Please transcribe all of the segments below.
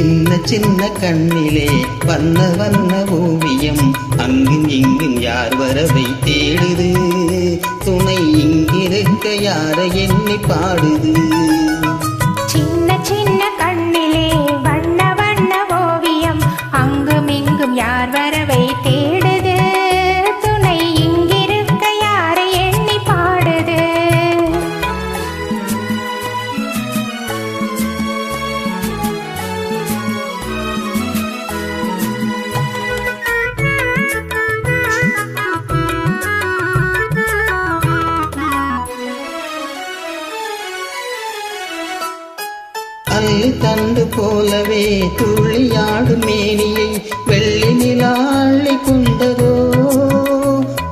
சின்ன சின்ன கண்ணிலே வண்ண வண்ண ஓவியம். அங்கும் இங்கும் யார் வரவை தேடுது? துணை இங்கிருக்க யாரை எண்ணி பாடுது? சின்ன சின்ன கண்ணிலே தண்டு போலவே துள்ளியாடும் மேனியை வெள்ளி நிலாள்ளி கொண்டதோ?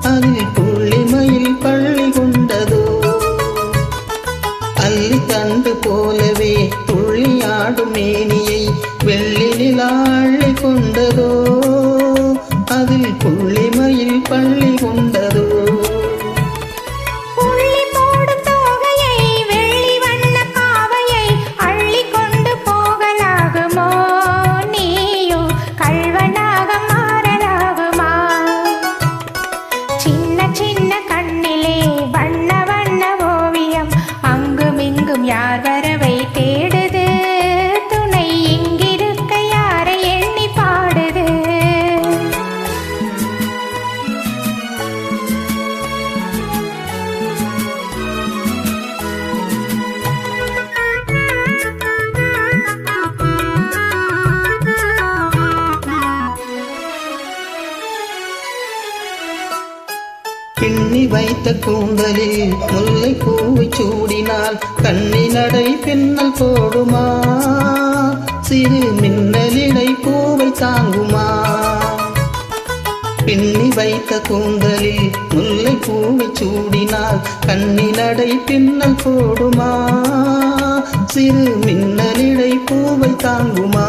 அதில் புள்ளிமயில் பள்ளி கொண்டதோ? அள்ளி தண்டு போலவே துள்ளியாடும் மேனியை வெள்ளி நிலாள்ளி கொண்டதோ? அதில் புள்ளி பின்னி வைத்த கூந்தலில் முல்லை பூவை சூடினால் கண்ணி நடை பின்னல் போடுமா? சிறு மின்னலிடை பூவை தாங்குமா? பின்னி வைத்த கூந்தலில் முல்லை பூவை சூடினால் கண்ணி நடை பின்னல் போடுமா? சிறு மின்னலிடை பூவை தாங்குமா?